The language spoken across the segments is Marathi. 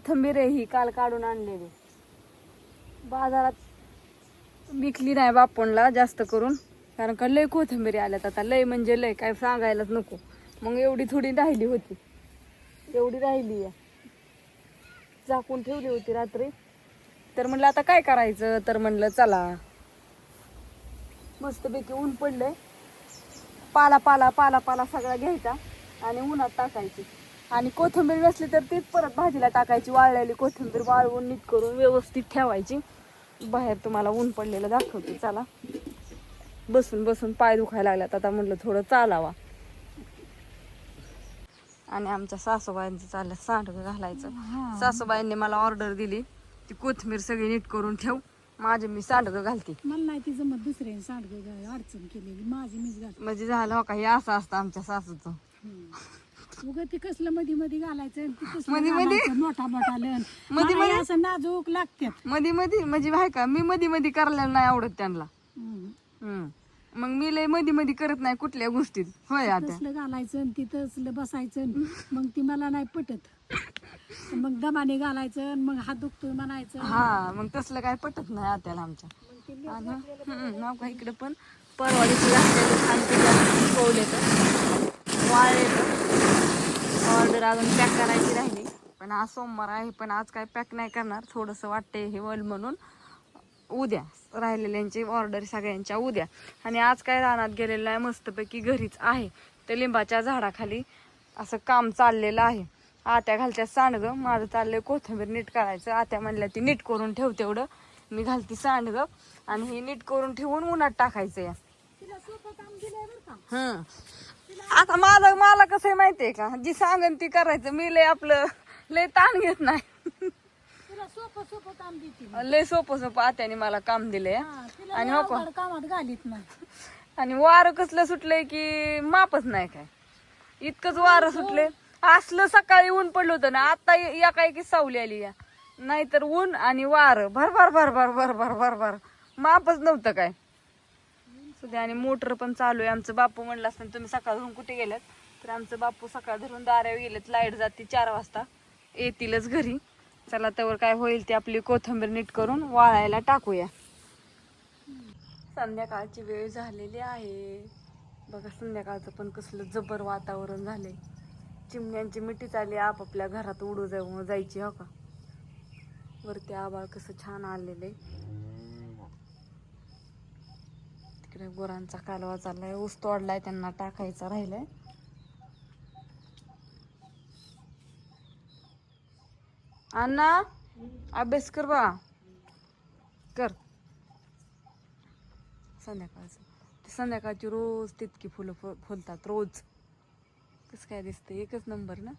कोथंबीर आहे ही काल काढून आणलेली. बाजारात विकली नाही बापणला जास्त करून. कारण का लय कोथंबीर आल्यात आता. लय म्हणजे लय काय सांगायलाच नको. मग एवढी थोडी राहिली होती. एवढी राहिली आहे. झाकून ठेवली होती रात्री. तर म्हणलं आता काय करायचं? तर म्हणलं चला. मस्तपैकी ऊन पडलंय. पाला पाला पाला पाला सगळा घ्यायचा आणि उन्हात टाकायची. आणि कोथिंबीर नसली तर तीच परत भाजीला टाकायची वाळलेली कोथिंबीर वाळवून नीट करून व्यवस्थित ठेवायची. बाहेर तुम्हाला ऊन पडलेलं दाखवते चला. बसून बसून पाय दुखायला लागल्यात आता म्हणलं थोडं चालावा. आणि आमच्या सासूबाईंचं चाललं सांडगं घालायचं. सासूबाईंनी मला ऑर्डर दिली ती कोथिंबीर सगळी नीट करून ठेव माझे मी सांडगं घालते. मला नाही ती जमत दुसऱ्याने सांडगं घाल- अडचण केलेली माझी मीच घाल म्हणजे झालं हो का हे असं असतं आमच्या सासूचं. उगं ते कसलं मध्ये मध्ये घालायचं आणि ते कसलं? घालायचं, मोठा मोठा लन मला हे मध्ये? असं नाजूक लागतात मधी मधी? म्हणजे आहे का? मी मधी मधी करायला नाही आवडत त्यांना. हम्म. मग मी लय मधी मधी करत नाही कुठल्या गोष्टीत. होय आता. तसलं घालायचं आणि ती तसलं बसायचं आणि मग ती मला नाही पटत. मग दमाने घालायचं आणि मग हात दुखतोय म्हणायचं. हा मग तसलं काय पटत नाही आत्याला आमच्या. आणि हम्म, नाव का इकडे पण? परवा दिवशी छान तर वाळले ऑर्डर अजून पॅक करायची राहिली. पण आज सोमवार आहे पण आज काय पॅक नाही करणार. थोडंसं वाटतंय हे वल म्हणून. उद्या राहिलेल्यांची ऑर्डर सगळ्यांच्या उद्या. आणि आज काय रानात गेलेलं आहे मस्तपैकी घरीच आहे. ते लिंबाच्या झाडाखाली असं काम चाललेलं आहे. आत्या घालत्या सांडगं. माझं चाललंय कोथिंबीर नीट करायचं. आत्या म्हणल्या ती नीट करून ठेव तेवढं. मी घालती सांडगं. आणि हे नीट करून ठेवून उन्हात टाकायचं या. हम्म आता माझं मला कसं आहे माहितीये का? जी सांगन ती करायचं. मी लय आपलं लय ताण घेत नाही. लय सोपं सोपं आत्याने मला काम दिले आणि लय कामात घालीत नाही. आणि वारं कसलं सुटलंय की मापच नाही काय. इतकंच वारं हो. सुटले असलं सकाळी ऊन पडलं होतं ना आता या एकी सावली आली या. नाहीतर ऊन आणि वारं. भरभर भरभर भर भर. मापच नव्हतं काय. सध्या आणि मोटर पण चालू आहे. आमचं बापू म्हणलं असतं तुम्ही सकाळ धरून कुठे गेलात? तर आमचं बापू सकाळ धरून दाऱ्यावर गेलेत लाइट जाते चार वाजता. येतीलच घरी. चला त्यावर काय होईल ते आपली कोथंबीर नीट करून वाळायला टाकूया. संध्याकाळची वेळ झालेली आहे. बघा संध्याकाळचं पण कसलं जबर वातावरण झालंय. चिमण्यांची मिठी चालली आपापल्या घरात उडू जाऊ जायची हो का? वरती आबाळ कसं छान आलेलं आहे. इकडे गुरांचा कालवा चाललाय. ऊस तोडलाय त्यांना टाकायचा राहिलाय. अण्णा अभ्यास कर बा. कर. संध्याकाळचं. संध्याकाळची रोज तितकी फुलं फु फुलतात रोज. कसं काय दिसतं एकच नंबर ना?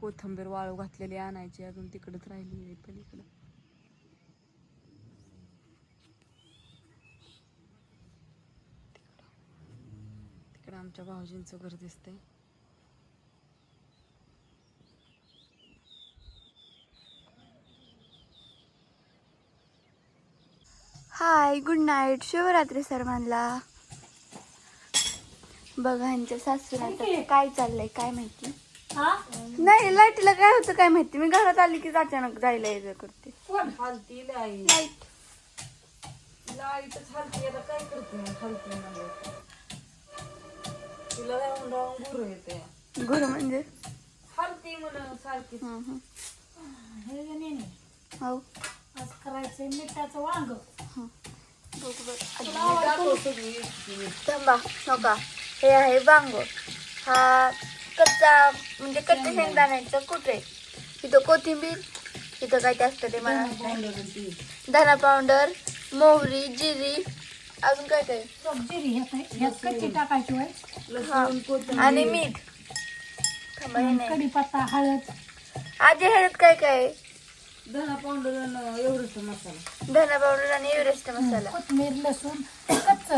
कोथंबीर वाळू घातलेली आणायची अजून तिकडच राहिली आहे पलीकडं. तिकडं आमच्या भाऊजींचं घर दिसतंय. Hi good night. शिवरात्री सर्वांना. बघा ह्यांच्या सासूला काय चाललंय काय माहिती? नाही लाईटला काय होतं काय माहिती? मी घरात आली की अचानक जायला यायचं करते. हलती लाइट. लाइट. लाईटच हलती आता काय करते हलती तिला राहून गुरु येते. गुरु म्हणजे? हलती म्हणून सारखी हं, हं. हे गं नेने, हो आज करायचंय मिठाचं वांग. हं. थांबा आहे बांगो हा कच्चा म्हणजे कच्च्या शेंगदाण्याचं कुठे इथं कोथिंबीर इथं काय ते असतं ते मला. धना पावडर मोहरी जिरी अजून काय काय? जिरी कच्ची टाकायची हा. आणि मीठ. थांबा हे नाही. कढीपत्ता हळद. आजी ह्याच्यात काय काय? धना पावडर आणि एवढंच मसाला. धना पावडर आणि एव्हरेस्ट मसाला. कोथमीर लसूण कच्च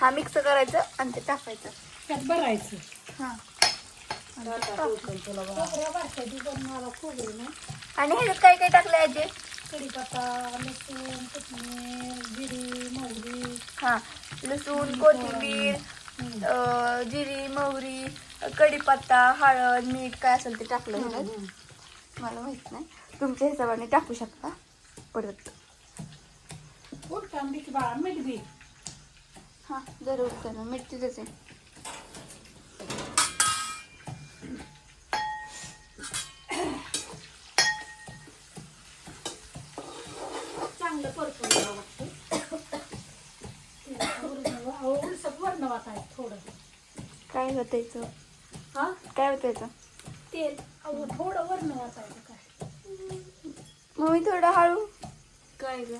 हा मिक्स करायचं आणि ते टाकायचं त्यात भरायचं. हा. खोबरं भरतं ती पण मला खोबरं नाही आणि ह्याच्यात काय काय टाकलं आजी? कढीपत्ता लसूण कोथमीर जिरी मोहरी. हा. लसूण कोथिंबीर जिरी मोहरी कढीपत्ता हळद मीठ काय असेल ते टाकलं मला माहीत नाही. तुमच्या हिशोबाने टाकू शकता. परत. मीठ बाळा मीठ बी. हां जरूर करा. मीठ तिथेच आहे. चांगलं परतून घ्यावं लागतं उलसत वर्ण वाटायचं थोडं काय होतं याचं? हा? काय होतं याचं? तेल अहो थोडं वर्ण वाटायचं काय? मग मी थोडं हळू. काय ग?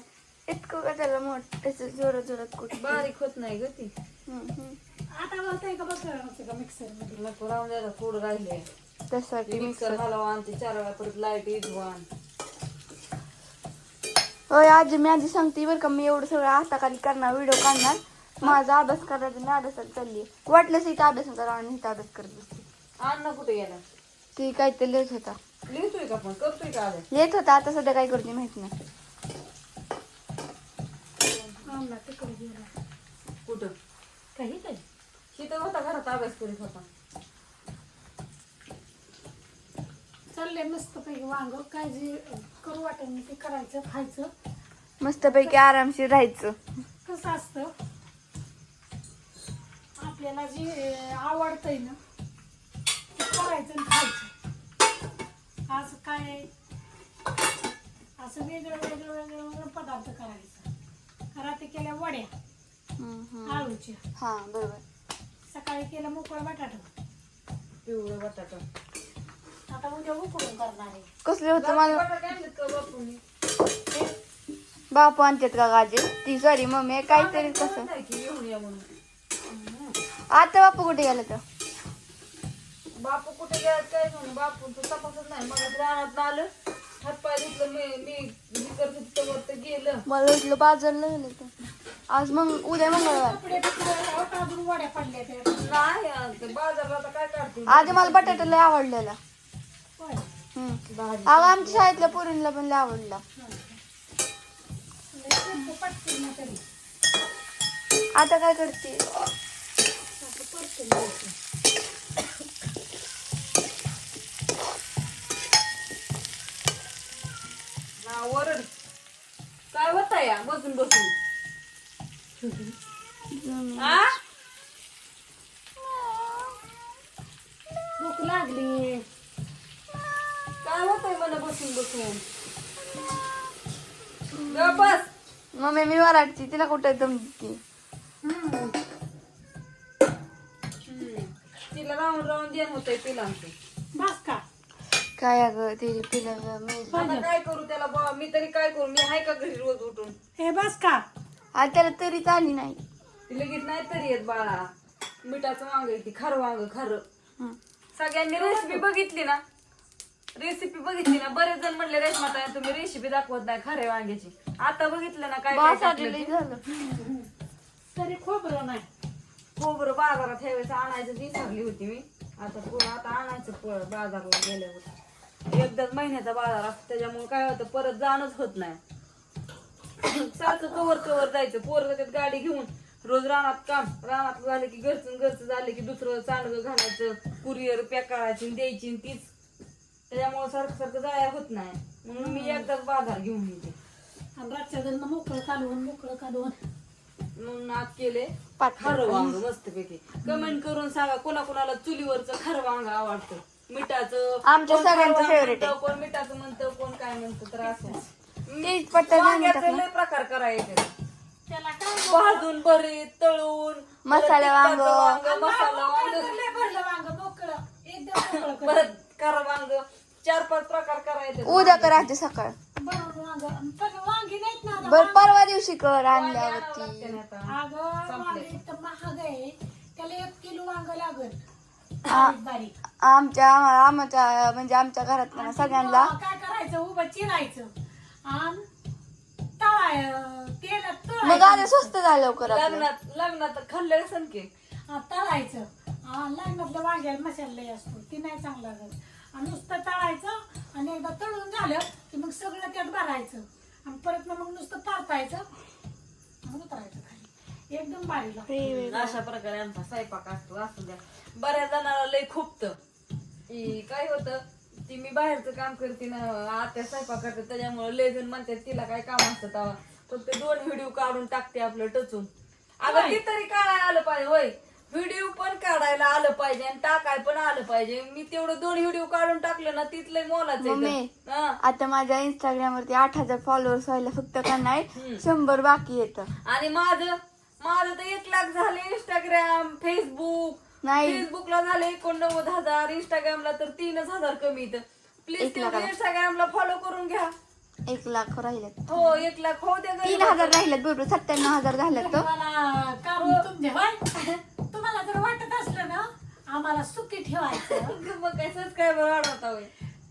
इतकं का त्याला मोठ त्याचं जोरात जोरात कुठ बारीक होत नाही ग ती. आता बोलताय का बघ का मिक्सरमध्ये? नको राहून द्यायला थोडं राहिले. त्यासाठी मिक्सर घालावा आणि ते चार वेळा परत लाइट इजवान होय आजी मी आधी सांगते बरं का मी एवढं सगळं हाताखाली करणार व्हिडिओ काढणार. माझा अभ्यास करायचा मी अभ्यासात चालली वाटलंच इथं अभ्यास करा आणि इथं अभ्यास करत बसते अण्णा कुठे गेला? ती काहीतरी लिहित होता. लिहितोय का पण? करतोय का आले? लिहित होता आता सध्या काय करते माहीत नाही. आणला तिकडे गेला. कुठं? काही काही तिथं होता घरात अभ्यास करीत होता. चाललंय मस्त पैकी वांग. काय जे करू वाटेल ते करायचं खायचं. मस्तपैकी आरामशीर राहायचं. कसं असतं? आपल्याला जे आवडतंय ना ते करायचं आणि खायचं. आज काय असं वेगळं वेगळं वेगळं वेगळं पदार्थ करायचं. रात्री केल्या वड्या. आळूच्या. हा बरोबर. सकाळी केलं मोकळं बटाटा. पिवळं बटाटा. आता उद्या उकडून करणार आहे. कसले होतं मला? बटाटे आणलेत का बापूनी? बापू आणतात का गाजे ती सॉरी मम्मी काहीतरी कसं की येऊन या म्हणून. आता बापू कुठे गेला तर बापू कुठे गेला काय म्हणून बापू तर तपासत नाही मला रानात आलं हातपाय धुतलं मी मी ते गेलं. मला वाटलं बाजारला गेलं तर आज मग उद्या मंगळवार. कपडे बिपडे अजून वड्या पडल्या त्या. नाही आ, ते बाजारला आता काय काढते आधी मला बटाटा लय आवडलेला. होय. हम्म. भाजी अगं आमच्या शाळेतल्या पोरींना पण लय आवडला. लय सोपं पटकन ना तरी. आता काय करते? असं घ्यायचं. वरड काय होत या? बसून बसून. आ? भूक लागली. काय होतंय मला बसून बसून? बस. मम्मी मी वराटची तिला कुठं जमती होतंय पिलांचं. बस का? काय अगं ते पिलं मी आता काय करू त्याला बा मी तरी काय करू? मी आहे का घरी रोज उठून? हे बस का? आज त्याला तरीच आली नाही. ती लगेच नाही तरी येत बाळा. मिठाचं वांग येते खरं वांग खरं. सगळ्यांनी रेसिपी बघितली ना? रेसिपी बघितली ना? बरेच जण म्हणले रेशमाता तुम्ही रेसिपी दाखवत नाही खरे वांग्याची. आता बघितलं ना काय काय बास टाकलं आलेली ते. झालं. तरी खोबरं नाही. खोबरं बाजारात ह्यावेळेस आणायचं विसरली होती मी. आता पुढं आता आणायचं प- बाजारला गेल्यावर. एकदाच महिन्याचा बाजार असतो त्याच्यामुळे काय होतं परत जाणंच होत नाही. सारखं कवर कवर जायचं पोरग त्यात गाडी घेऊन. रोज रानात काम रानात झालं की घरचं घरचं झालं की दुसरं चांडगं घालायचं कुरिअर पॅक द्यायची आणि तीच. त्याच्यामुळे सारखं सारखं जाया होत नाही. म्हणून मी एकदाच बाजार घेऊन येते. आणि रातच्या मोकळं कालवून मोकळं कालवून आज केले. खरं वांग मस्तपैकी. कमेंट करून सांगा कोणा कोणाला चुलीवरचं खरं वांग आवडतं. मिठाचं आमच्या कोण सगळ्यांचं खरं वांग favorite आहे. म्हणतं, कोण मिठाचं म्हणतं कोण काय म्हणतं तर असं. तेच पट्टा नाही वांग्याचे लय प्रकार करायचे. त्याला काय भाजून भरीत तळून मसाले परत तिखटाचं वांग. मसाला वांग. लय भरलं वांग मोकळं. एकदम मोकळं कर. परत खरं वांग. चार पाच प्रकार करायचे. उद्या करायचे सकाळ. वांग. पण. बर परवा दिवशी कर आणल्यावरती. अगं वांगे तर महाग आहे त्याला एक किलो वांग लागल. बारीक बारीक आमच्या आम्हाला आमच्या म्हणजे आमच्या घरात ना सगळ्यांना मग काय करायचं उभं चिरायचं आणि तळाय तेलात मग तळायचं आले स्वस्त झालं लवकर आपलं. लग्नात लग्नात खाल्लेलं सण की हा, तळायचं हा, लग्नातल्या वांग्याला मसाला लय असतो ती नाही चांगला लागत आणि नुसतं तळायचं आणि एकदा तळून झालं की मग सगळं त्यात भरायचं आणि परत मग नुसतं उतरायचं खाली. एकदम लागतं. अशा प्रकारे आमचा स्वयंपाक असतो असू द्या. बऱ्याच जणांना लय खुपत. काय होतं ती मी बाहेरचं काम करते ना आत्या स्वयंपाक करते त्याच्यामुळे लय जण म्हणतात तिला काय काम असतं तेव्हा. फक्त दोन व्हिडिओ काढून टाकते आपलं टचून. अगं ती तरी काढायला आलं पाहिजे होय. व्हिडिओ पण काढायला आलं पाहिजे आणि टाकाय पण आलं पाहिजे मी तेवढं दोन व्हिडिओ काढून टाकलं ना तिथलं मोलाचं आहे मम्मी. हा. आता माझ्या इंस्टाग्राम वरती आठ हजार फॉलोअर्स व्हायला फक्त का नाही शंभर बाकी येत आणि माझं माझं तर एक लाख झाले इंस्टाग्राम फेसबुक नाही. फेसबुकला झाले एकोणनव्वद हजार इंस्टाग्रामला तर तीनच हजार कमी इथं प्लीज एक लाखाला. इंस्टाग्रामला फॉलो करून घ्या एक लाख राहिल्यात हो एक लाख हो द्या तीन. हजार राहिल्यात बरोबर सत्त्याण्णव हजार झाल्यात तर तुम्हाला काम तुमचे होय तुम्हाला जर वाटत असलं ना आम्हाला सुखी ठेवायचं. मग काय सबस्क्रायबर वाढवता होय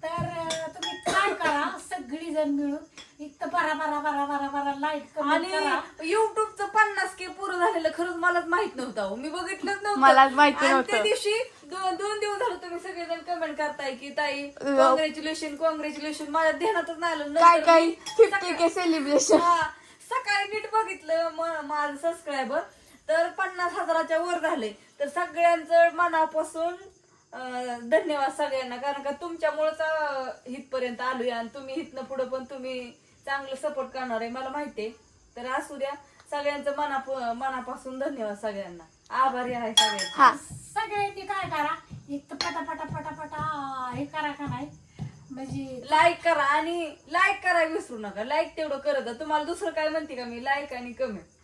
तर तुम्ही काय करा सगळी जण मिळून. एक तर बरा बरा बरा बरा बरा लाइट आणि करा. युट्यूबचं पन्नास के पुरं झालेलं खरंच मलाच माहीत नव्हतं. मी बघितलंच नव्हतं. मलाच माहिती आणि नव्हतं. त्या दिवशी दोन दोन दिवस झालं तुम्ही सगळेजण कमेंट करताय की ताई कॉंग्रॅच्युलेशन कॉंग्रॅच्युलेशन माझ्या ध्यानातच नाही आलं. काय काय? मी फिफ्टी के सेलिब्रेशन हा, सकाळी नीट बघितलं म- माझं सबस्क्रायबर तर पन्नास हजाराच्या वर झाले. तर सगळ्यांचं मनापासून धन्यवाद सगळ्यांना. कारण का तुमच्यामुळेच इथपर्यंत आलोय आणि तुम्ही इथनं पुढे पण तुम्ही चांगलं सपोर्ट करणार आहे मला माहितीये तर असू द्या. सगळ्यांचं मनाप मनापासून धन्यवाद सगळ्यांना. आभारी आहे सगळ्यांना हा. सगळ्यांनी काय करा? एक तर पटा पटा पटा पटा हे करा का नाही? म्हणजे लाईक करा आणि लाईक करायला विसरू नका. लाईक तेवढं करत जा. तुम्हाला दुसरं काय म्हणते का मी? लाईक आणि कमेंट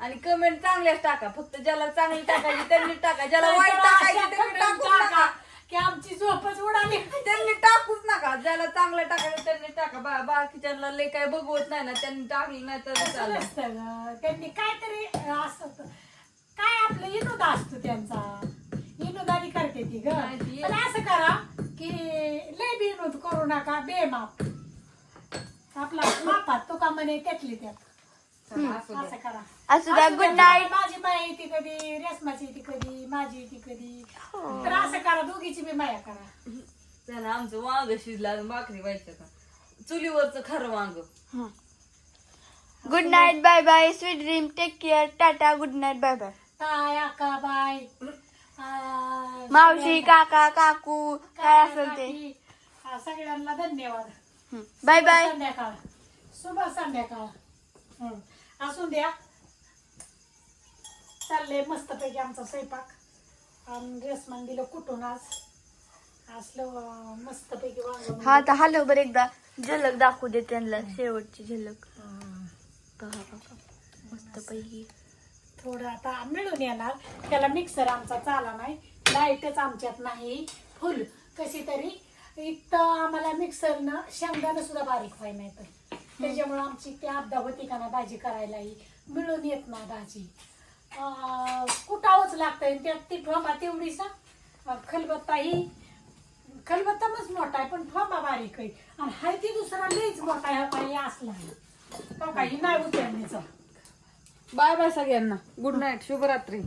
आणि कमेंट चांगल्याच टाका. फक्त ज्याला चांगली टाकायची त्यांनी टाका. ज्याला वाईट टाकायची त्यांनी टाकूच नका. की आमची झोपच उडाली. त्यांनी टाकूच नका. ज्याला चांगलं टाकायचं त्यांनी टाका. बा बाकीच्यांना लय काय बघवत नाही ना त्यांनी टाकलं नाही तर असं चालेल. नसतं गं. त्यांनी काहीतरी असं काय आपलं विनोद असतो त्यांचा? विनोदानी करते ती ग. पण असं करा की लय विनोद करू नका बेमाप. आपला मापात तो का म्हणे त्यातली त्यात. असं करा. असू द्या गुड. नाईट माझी माया येते कधी रेशमाची येते कधी माझी येते कधी. तर असं करा दोघीची बी माया करा. चला आमचं वांग शिजलं भाकरी व्हायचं का? चुलीवरचं खरं वांग. Good night bye bye sweet dream take care tata good night bye bye ताय आका बाय. आ, मावशी काका काकू काय असेल ते. काकी, आ, सगळ्यांना धन्यवाद. बाय बाय संध्याकाळ. शुभ संध्याकाळ. हं. असून द्या. चाललंय मस्तपैकी आमचा स्वयंपाक. आणि रेसमान दिलं कुठून आज? असलं मस्तपैकी वांग हा आता हॅलो बरं एकदा झलक दाखवू दे त्यांना शेवटची झलक. हं. बघा बघा मस्त पैकी थोडं आता मिळून येणार. त्याला मिक्सर आमचा चाला नाही. लाईटच आमच्यात नाही. फुल कशी तरी. इथं आम्हाला मिक्सरनं शेंगदाणं सुद्धा बारीक व्हाय नाही तर त्याच्यामुळे आमची ती अपदा होती का ना भाजी करायलाही मिळून येत नाही भाजी. कुटावंच लागतंय. आणि त्यात ती ठोंबा तेवढीसा खलबत्ता खलबत्ताही खलबत्ता मच मोठा आहे पण ठोंबा बारीक आहे. आणि हाय ती दुसरा लईच मोठा आहे काही असला नाही हो काही नाही उचलण्याचा. बाय बाय सगळ्यांना. गुड नाईट शुभरात्री.